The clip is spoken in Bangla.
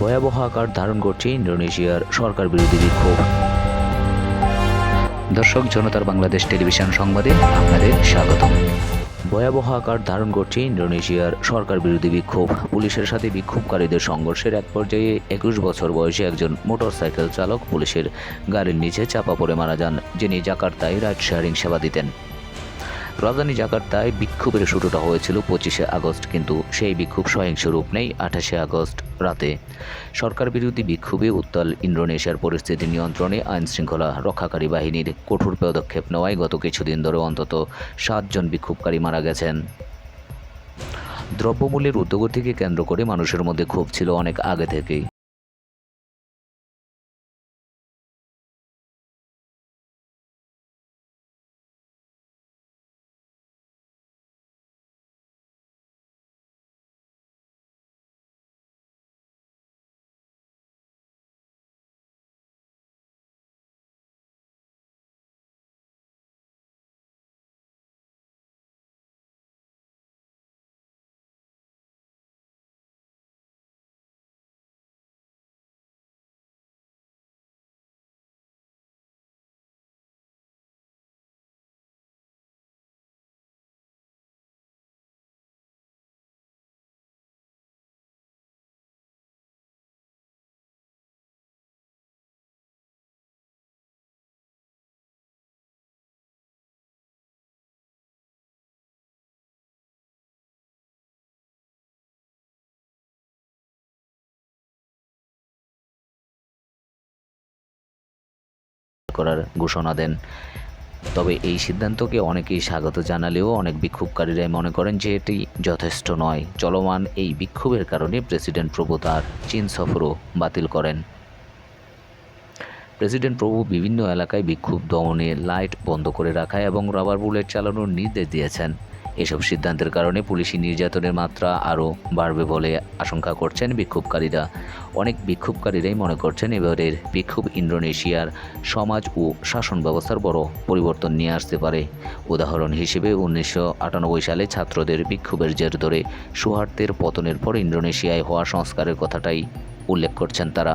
ভয়াবহ আকার ধারণ করছে ইন্দোনেশিয়ার সরকার বিরোধী বিক্ষোভ। দর্শক, জনতার বাংলাদেশ টেলিভিশন সংবাদে আপনাদের স্বাগতম। ভয়াবহ আকার ধারণ করছে ইন্দোনেশিয়ার সরকার বিরোধী বিক্ষোভ। পুলিশের সাথে বিক্ষোভকারীদের সংঘর্ষের এক পর্যায়ে একুশ বছর বয়সী একজন মোটরসাইকেল চালক পুলিশের গাড়ির নিচে চাপা পড়ে মারা যান, যিনি জাকার্তায় রাইড শেয়ারিং সেবা দিতেন। রাজধানী জাকার্তায় বিক্ষোভের শুরুটা হয়েছিল পঁচিশে আগস্ট, কিন্তু সেই বিক্ষোভ সহিংস রূপ নেই আঠাশে আগস্ট রাতে। সরকার বিরোধী বিক্ষোভে উত্তাল ইন্দোনেশিয়ার পরিস্থিতি নিয়ন্ত্রণে আইন শৃঙ্খলা রক্ষাকারী বাহিনীর কঠোর পদক্ষেপ নেওয়ায় গত কিছুদিন ধরে অন্তত সাতজন বিক্ষোভকারী মারা গেছেন। দ্রব্যমূল্যের ঊর্ধ্বগতিকে কেন্দ্র করে মানুষের মধ্যে ক্ষোভ ছিল অনেক আগে থেকেই। করার ঘোষণা দেন। তবে এই সিদ্ধান্তকে অনেকেই স্বাগত জানালেও অনেক বিক্ষোভকারীরাই মনে করেন যে এটি যথেষ্ট নয়। চলমান এই বিক্ষোভের কারণে প্রেসিডেন্ট প্রভু তার চীন সফরও বাতিল করেন। প্রেসিডেন্ট প্রভু বিভিন্ন এলাকায় বিক্ষোভ দমনে লাইট বন্ধ করে রাখা এবং রাবার বুলেট চালানোর নির্দেশ দিয়েছেন। এসব সিদ্ধান্তের কারণে পুলিশি নির্যাতনের মাত্রা আরও বাড়বে বলে আশঙ্কা করছেন বিক্ষোভকারীরা। অনেক বিক্ষোভকারীরাই মনে করছেন এবারের বিক্ষোভ ইন্দোনেশিয়ার সমাজ ও শাসন ব্যবস্থার বড় পরিবর্তন নিয়ে আসতে পারে। উদাহরণ হিসেবে উনিশশো আটানব্বই সালে ছাত্রদের বিক্ষোভের জের ধরে সুহার্তের পতনের পর ইন্দোনেশিয়ায় হওয়া সংস্কারের কথাটাই উল্লেখ করছেন তারা।